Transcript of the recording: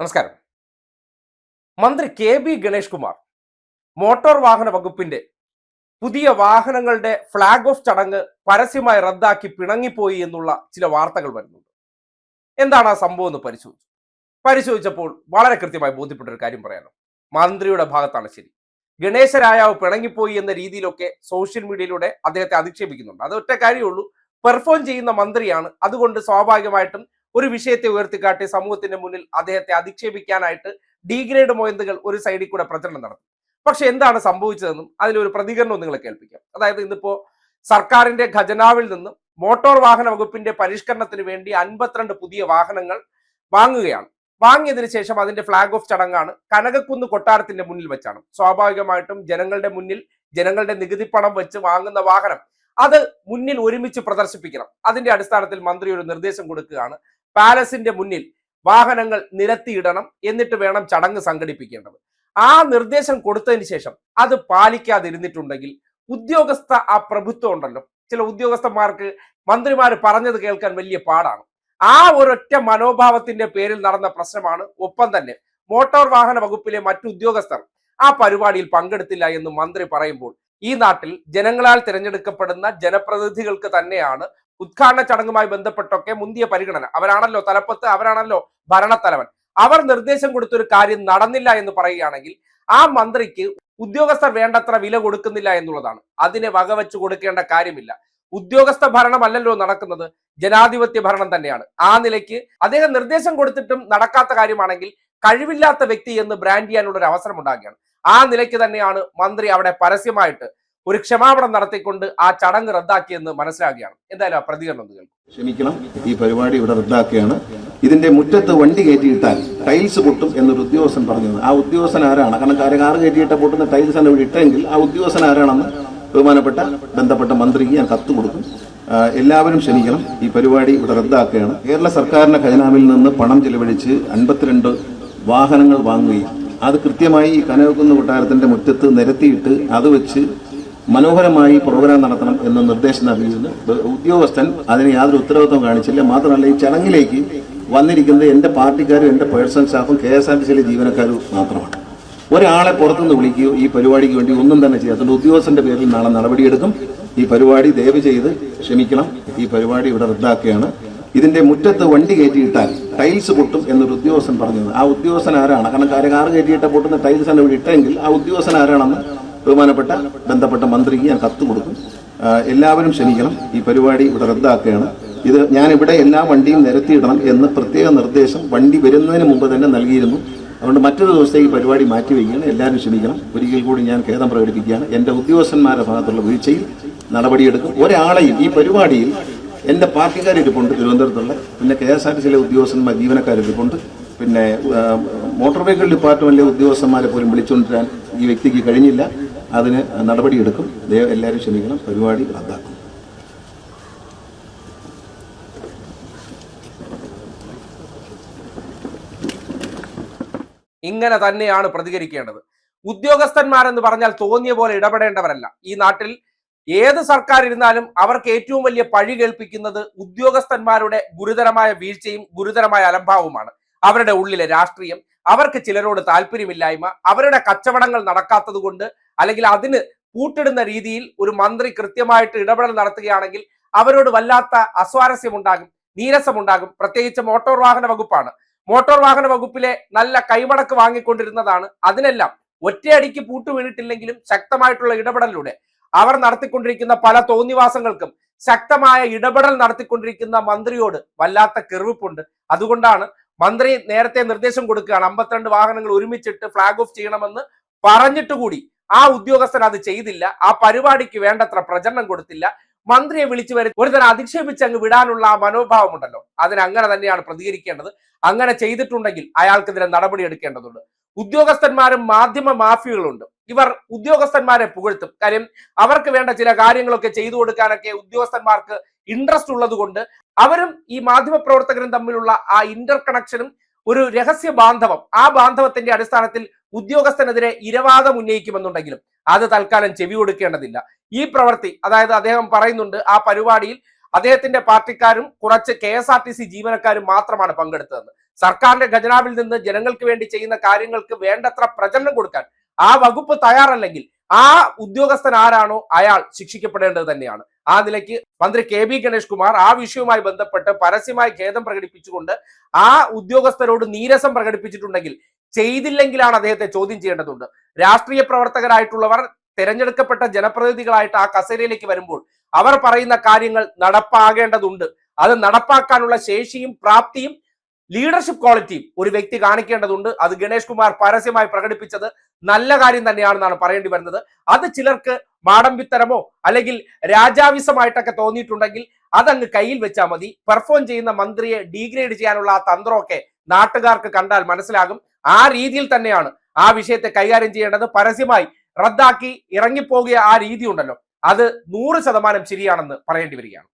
നമസ്കാരം. മന്ത്രി K B Ganesh Kumar motor വാഹന വകുപ്പിന്റെ പുതിയ വാഹനങ്ങളുടെ ഫ്ളാഗ് ഓഫ് ചടങ്ങ് പരസ്യമായി റദ്ദാക്കി പിണങ്ങിപ്പോയി എന്നുള്ള ചില വാർത്തകൾ വരുന്നുണ്ട്. എന്താണ് ആ സംഭവം എന്ന് പരിശോധിച്ചു. പരിശോധിച്ചപ്പോൾ വളരെ കൃത്യമായി ബോധ്യപ്പെട്ട ഒരു കാര്യം പറയാനോ മന്ത്രിയുടെ ഭാഗത്താണ് ശരി. ഗണേശരായാവ് പിണങ്ങിപ്പോയി എന്ന രീതിയിലൊക്കെ സോഷ്യൽ മീഡിയയിലൂടെ അദ്ദേഹത്തെ അധിക്ഷേപിക്കുന്നുണ്ട്. അത് ഒറ്റ കാര്യമുള്ളൂ പെർഫോം ചെയ്യുന്ന മന്ത്രിയാണ്. അതുകൊണ്ട് സ്വാഭാവികമായിട്ടും ഒരു വിഷയത്തെ ഉയർത്തിക്കാട്ടി സമൂഹത്തിന്റെ മുന്നിൽ അദ്ദേഹത്തെ അധിക്ഷേപിക്കാനായിട്ട് ഡിഗ്രേഡ് മൊയന്തുകൾ ഒരു സൈഡിൽ കൂടെ പ്രചരണം നടത്തി. പക്ഷെ എന്താണ് സംഭവിച്ചതെന്നും അതിലൊരു പ്രതികരണവും നിങ്ങളെ കേൾപ്പിക്കാം. അതായത് ഇന്നിപ്പോ സർക്കാരിന്റെ ഖജനാവിൽ നിന്നും മോട്ടോർ വാഹന വകുപ്പിന്റെ പരിഷ്കരണത്തിന് വേണ്ടി അൻപത്തിരണ്ട് പുതിയ വാഹനങ്ങൾ വാങ്ങുകയാണ്. വാങ്ങിയതിന് ശേഷം അതിന്റെ ഫ്ളാഗ് ഓഫ് ചടങ്ങാണ് കനകക്കുന്ന് കൊട്ടാരത്തിന്റെ മുന്നിൽ വെച്ചാണ്. സ്വാഭാവികമായിട്ടും ജനങ്ങളുടെ മുന്നിൽ ജനങ്ങളുടെ നികുതി പണം വെച്ച് വാങ്ങുന്ന വാഹനം. അത് മുന്നിൽ ഒരുമിച്ച് പ്രദർശിപ്പിക്കണം. അതിന്റെ അടിസ്ഥാനത്തിൽ മന്ത്രി ഒരു നിർദ്ദേശം കൊടുക്കുകയാണ്. പാലസിന്റെ മുന്നിൽ വാഹനങ്ങൾ നിരത്തിയിടണം എന്നിട്ട് വേണം ചടങ്ങ് സംഘടിപ്പിക്കേണ്ടത്. ആ നിർദ്ദേശം കൊടുത്തതിന് ശേഷം അത് പാലിക്കാതിരുന്നിട്ടുണ്ടെങ്കിൽ ഉദ്യോഗസ്ഥ ആ പ്രഭുത്വം ഉണ്ടല്ലോ. ചില ഉദ്യോഗസ്ഥന്മാർക്ക് മന്ത്രിമാർ പറഞ്ഞത് കേൾക്കാൻ വലിയ പാടാണ്. ആ ഒരൊറ്റ മനോഭാവത്തിന്റെ പേരിൽ നടന്ന പ്രശ്നമാണ് ഒപ്പം തന്നെ മോട്ടോർ വാഹന വകുപ്പിലെ മറ്റു ഉദ്യോഗസ്ഥർ ആ പരിപാടിയിൽ പങ്കെടുത്തില്ല എന്ന് മന്ത്രി പറയുമ്പോൾ ഈ നാട്ടിൽ ജനങ്ങളാൽ തിരഞ്ഞെടുക്കപ്പെടുന്ന ജനപ്രതിനിധികൾക്ക് തന്നെയാണ് ഉദ്ഘാടന ചടങ്ങുമായി ബന്ധപ്പെട്ടൊക്കെ മുന്തിയ പരിഗണന. അവരാണല്ലോ തലപ്പത്ത് അവരാണല്ലോ ഭരണത്തലവൻ. അവർ നിർദ്ദേശം കൊടുത്തൊരു കാര്യം നടന്നില്ല എന്ന് പറയുകയാണെങ്കിൽ ആ മന്ത്രിക്ക് ഉദ്യോഗസ്ഥർ വേണ്ടത്ര വില കൊടുക്കുന്നില്ല എന്നുള്ളതാണ്. അതിനെ വകവെച്ച് കൊടുക്കേണ്ട കാര്യമില്ല. ഉദ്യോഗസ്ഥ ഭരണമല്ലല്ലോ നടക്കുന്നത്. ജനാധിപത്യ ഭരണം തന്നെയാണ്. ആ നിലയ്ക്ക് അദ്ദേഹം നിർദ്ദേശം കൊടുത്തിട്ടും നടക്കാത്ത കാര്യമാണെങ്കിൽ കഴിവില്ലാത്ത വ്യക്തി എന്ന് ബ്രാൻഡ് ചെയ്യാനുള്ള ഒരു അവസരം ഉണ്ടാകുകയാണ് ആ നിലയ്ക്ക് തന്നെയാണ് മന്ത്രി അവിടെ പരസ്യമായിട്ട് ഒരു ക്ഷമാപണം നടത്തിക്കൊണ്ട് ആ ചടങ്ങ് റദ്ദാക്കിയെന്ന് മനസ്സിലാക്കുകയാണ് എന്തായാലും ആ പ്രതികരണം ഒന്ന് കേൾക്കും. ക്ഷമിക്കണം ഈ പരിപാടി ഇവിടെ റദ്ദാക്കുകയാണ്. ഇതിന്റെ മുറ്റത്ത് വണ്ടി കയറ്റിയിട്ടാൽ ടൈൽസ് പൊട്ടും എന്നൊരു ഉദ്യോഗസ്ഥൻ പറഞ്ഞത് ആ ഉദ്യോഗസ്ഥൻ ആരാണ്? കാരണം കാര്യം കാറ് കയറ്റിയിട്ട പൊട്ടുന്ന ടൈൽസ് ആണ് ഇവിടെ ഇട്ടെങ്കിൽ ആ ഉദ്യോഗസ്ഥൻ ആരാണെന്ന് ബഹുമാനപ്പെട്ട ബന്ധപ്പെട്ട മന്ത്രിക്ക് ഞാൻ കത്ത് കൊടുക്കും. എല്ലാവരും ക്ഷമിക്കണം ഈ പരിപാടി ഇവിടെ റദ്ദാക്കുകയാണ്. കേരള സർക്കാരിന്റെ ഖജനാവിൽ നിന്ന് പണം ചെലവഴിച്ച് അൻപത്തിരണ്ട് വാഹനങ്ങൾ വാങ്ങുകയും അത് കൃത്യമായി ഈ കനകക്കുന്ന് കൊട്ടാരത്തിന്റെ മുറ്റത്ത് നിരത്തിയിട്ട് അത് വെച്ച് മനോഹരമായി പ്രോഗ്രാം നടത്തണം എന്ന നിർദ്ദേശം നൽകിയതിന് ഉദ്യോഗസ്ഥൻ അതിന് യാതൊരു ഉത്തരവാദിത്വം കാണിച്ചില്ല. മാത്രമല്ല ഈ ചടങ്ങിലേക്ക് വന്നിരിക്കുന്നത് എന്റെ പാർട്ടിക്കാരും എന്റെ പേഴ്സണൽ സ്റ്റാഫും കെ എസ് ആർ ടി സിയിലെ ജീവനക്കാരും മാത്രമാണ്. ഒരാളെ പുറത്തുനിന്ന് വിളിക്കുകയോ ഈ പരിപാടിക്ക് വേണ്ടി ഒന്നും തന്നെ ചെയ്യാത്തതുകൊണ്ട് ഉദ്യോഗസ്ഥന്റെ പേരിൽ നാളെ നടപടിയെടുക്കും. ഈ പരിപാടി ദയവ് ചെയ്ത് ക്ഷമിക്കണം. ഈ പരിപാടി ഇവിടെ റദ്ദാക്കുകയാണ്. ഇതിന്റെ മുറ്റത്ത് വണ്ടി കയറ്റിയിട്ടാൽ ടൈൽസ് പൊട്ടും എന്നൊരു ഉദ്യോഗസ്ഥൻ പറഞ്ഞത് ആ ഉദ്യോഗസ്ഥൻ ആരാണ്? കാരണം കാര്യം കാറ് കയറ്റിയിട്ട പൊട്ടുന്ന ടൈൽസ് ആണ് ഇവിടെ ഇട്ടെങ്കിൽ ആ ഉദ്യോഗസ്ഥൻ ആരാണെന്ന് ബഹുമാനപ്പെട്ട ബന്ധപ്പെട്ട മന്ത്രിക്ക് ഞാൻ കത്ത് കൊടുക്കും. എല്ലാവരും ക്ഷമിക്കണം. ഈ പരിപാടി ഇവിടെ റദ്ദാക്കുകയാണ്. ഇത് ഞാൻ ഇവിടെ എല്ലാ വണ്ടിയും നിരത്തിയിടണം എന്ന് പ്രത്യേക നിർദ്ദേശം വണ്ടി വരുന്നതിന് മുമ്പ് തന്നെ നൽകിയിരുന്നു. അതുകൊണ്ട് മറ്റൊരു ദിവസത്തേക്ക് പരിപാടി മാറ്റി മാറ്റിവെക്കുകയാണ് എല്ലാവരും ക്ഷമിക്കണം. ഒരിക്കൽ കൂടി ഞാൻ ഖേദം പ്രകടിപ്പിക്കുകയാണ്. എന്റെ ഉദ്യോഗസ്ഥന്മാരുടെ ഭാഗത്തുള്ള വീഴ്ചയിൽ നടപടിയെടുക്കും. ഒരാളെയും ഈ പരിപാടിയിൽ എന്റെ പാർട്ടിക്കാരിരിപ്പുണ്ട് തിരുവനന്തപുരത്തുള്ള. പിന്നെ കെ എസ് ആർ ടി സിയിലെ ഉദ്യോഗസ്ഥന്മാർ ജീവനക്കാരിരിപ്പുണ്ട് പിന്നെ മോട്ടോർ വെഹിക്കിൾ ഡിപ്പാർട്ട്മെന്റിലെ ഉദ്യോഗസ്ഥന്മാരെ പോലും വിളിച്ചുകൊണ്ടിരാൻ ഈ വ്യക്തിക്ക് കഴിഞ്ഞില്ല. അതിന് നടപടിയെടുക്കും. ദയവ് എല്ലാവരും ക്ഷമിക്കണം. പരിപാടി റദ്ദാക്കും. ഇങ്ങനെ തന്നെയാണ് പ്രതികരിക്കേണ്ടത്. ഉദ്യോഗസ്ഥന്മാരെന്ന് പറഞ്ഞാൽ തോന്നിയ പോലെ ഇടപെടേണ്ടവരല്ല. ഈ നാട്ടിൽ ഏത് സർക്കാർ ഇരുന്നാലും അവർക്ക് ഏറ്റവും വലിയ പഴി കേൾപ്പിക്കുന്നത് ഉദ്യോഗസ്ഥന്മാരുടെ ഗുരുതരമായ വീഴ്ചയും ഗുരുതരമായ അലംഭാവവുമാണ്. അവരുടെ ഉള്ളിലെ രാഷ്ട്രീയം അവർക്ക് ചിലരോട് താല്പര്യമില്ലായ്മ അവരുടെ കച്ചവടങ്ങൾ നടക്കാത്തത് കൊണ്ട് അല്ലെങ്കിൽ അതിന് കൂട്ടിടുന്ന രീതിയിൽ ഒരു മന്ത്രി കൃത്യമായിട്ട് ഇടപെടൽ നടത്തുകയാണെങ്കിൽ അവരോട് വല്ലാത്ത അസ്വാരസ്യമുണ്ടാകും നീരസമുണ്ടാകും. പ്രത്യേകിച്ച് മോട്ടോർ വാഹന വകുപ്പാണ്. മോട്ടോർ വാഹന വകുപ്പിലെ നല്ല കൈമടക്ക് വാങ്ങിക്കൊണ്ടിരുന്നതാണ്. അതിനെല്ലാം ഒറ്റയടിക്ക് പൂട്ടു വീണിട്ടില്ലെങ്കിലും ശക്തമായിട്ടുള്ള ഇടപെടലിലൂടെ അവർ നടത്തിക്കൊണ്ടിരിക്കുന്ന പല തോന്നിവാസങ്ങൾക്കും ശക്തമായ ഇടപെടൽ നടത്തിക്കൊണ്ടിരിക്കുന്ന മന്ത്രിയോട് വല്ലാത്ത കെറുവിപ്പുണ്ട്. അതുകൊണ്ടാണ് മന്ത്രി നേരത്തെ നിർദ്ദേശം കൊടുക്കുകയാണ്. അമ്പത്തിരണ്ട് വാഹനങ്ങൾ ഒരുമിച്ചിട്ട് ഫ്ളാഗ് ഓഫ് ചെയ്യണമെന്ന് പറഞ്ഞിട്ട് കൂടി. ആ ഉദ്യോഗസ്ഥൻ അത് ചെയ്തില്ല. ആ പരിപാടിക്ക് വേണ്ടത്ര പ്രചരണം കൊടുത്തില്ല. മന്ത്രിയെ വിളിച്ചു വരും ഒരുതരം അധിക്ഷേപിച്ച് അങ്ങ് വിടാനുള്ള ആ മനോഭാവം ഉണ്ടല്ലോ അതിന് അങ്ങനെ തന്നെയാണ് പ്രതികരിക്കേണ്ടത്. അങ്ങനെ ചെയ്തിട്ടുണ്ടെങ്കിൽ അയാൾക്കെതിരെ നടപടി എടുക്കേണ്ടതുണ്ട്. ഉദ്യോഗസ്ഥന്മാരും മാധ്യമ മാഫിയകളുണ്ട്. ഇവർ ഉദ്യോഗസ്ഥന്മാരെ പുകഴ്ത്തും. കാര്യം അവർക്ക് വേണ്ട ചില കാര്യങ്ങളൊക്കെ ചെയ്തു കൊടുക്കാനൊക്കെ ഉദ്യോഗസ്ഥന്മാർക്ക് ഇൻട്രസ്റ്റ് ഉള്ളത് കൊണ്ട് അവരും ഈ മാധ്യമ പ്രവർത്തകരും തമ്മിലുള്ള ആ ഇന്റർ കണക്ഷനും ഒരു രഹസ്യ ബാന്ധവം. ആ ബാന്ധവത്തിന്റെ അടിസ്ഥാനത്തിൽ ഉദ്യോഗസ്ഥനെതിരെ ഇരവാദം ഉന്നയിക്കുമെന്നുണ്ടെങ്കിലും അത് തൽക്കാലം ചെവി കൊടുക്കേണ്ടതില്ല. ഈ പ്രവൃത്തി അതായത് അദ്ദേഹം പറയുന്നുണ്ട് ആ പരിപാടിയിൽ അദ്ദേഹത്തിന്റെ പാർട്ടിക്കാരും കുറച്ച് K S R T C ജീവനക്കാരും മാത്രമാണ് പങ്കെടുത്തതെന്ന്. സർക്കാരിന്റെ ഖജനാവിൽ നിന്ന് ജനങ്ങൾക്ക് വേണ്ടി ചെയ്യുന്ന കാര്യങ്ങൾക്ക് വേണ്ടത്ര പ്രചരണം കൊടുക്കാൻ ആ വകുപ്പ് തയ്യാറല്ലെങ്കിൽ ആ ഉദ്യോഗസ്ഥൻ ആരാണോ അയാൾ ശിക്ഷിക്കപ്പെടേണ്ടത് തന്നെയാണ്. ആ നിലയ്ക്ക് മന്ത്രി കെ ബി ഗണേഷ് കുമാർ ആ വിഷയവുമായി ബന്ധപ്പെട്ട് പരസ്യമായി ഖേദം പ്രകടിപ്പിച്ചുകൊണ്ട് ആ ഉദ്യോഗസ്ഥരോട് നീരസം പ്രകടിപ്പിച്ചിട്ടുണ്ടെങ്കിൽ ചെയ്തില്ലെങ്കിലാണ് അദ്ദേഹത്തെ ചോദ്യം ചെയ്യേണ്ടതുണ്ട്. രാഷ്ട്രീയ പ്രവർത്തകരായിട്ടുള്ളവർ തിരഞ്ഞെടുക്കപ്പെട്ട ജനപ്രതിനിധികളായിട്ട് ആ കസേരയിലേക്ക് വരുമ്പോൾ അവർ പറയുന്ന കാര്യങ്ങൾ നടപ്പാകേണ്ടതുണ്ട്. അത് നടപ്പാക്കാനുള്ള ശേഷിയും പ്രാപ്തിയും ലീഡർഷിപ്പ് ക്വാളിറ്റി ഒരു വ്യക്തി കാണിക്കേണ്ടതുണ്ട്. അത് ഗണേഷ് കുമാർ പരസ്യമായി പ്രകടിപ്പിച്ചത് നല്ല കാര്യം തന്നെയാണെന്നാണ് പറയേണ്ടി വരുന്നത്. അത് ചിലർക്ക് മാടമ്പിത്തരമോ അല്ലെങ്കിൽ രാജാവിസമായിട്ടൊക്കെ തോന്നിയിട്ടുണ്ടെങ്കിൽ അതങ്ങ് കയ്യിൽ വെച്ചാൽ മതി. പെർഫോം ചെയ്യുന്ന മന്ത്രിയെ ഡീഗ്രേഡ് ചെയ്യാനുള്ള ആ തന്ത്രമൊക്കെ നാട്ടുകാർക്ക് കണ്ടാൽ മനസ്സിലാകും. ആ രീതിയിൽ തന്നെയാണ് ആ വിഷയത്തെ കൈകാര്യം ചെയ്യേണ്ടത്. പരസ്യമായി റദ്ദാക്കി ഇറങ്ങിപ്പോകിയ ആ രീതി ഉണ്ടല്ലോ. അത് നൂറ് ശതമാനം ശരിയാണെന്ന് പറയേണ്ടി വരികയാണ്.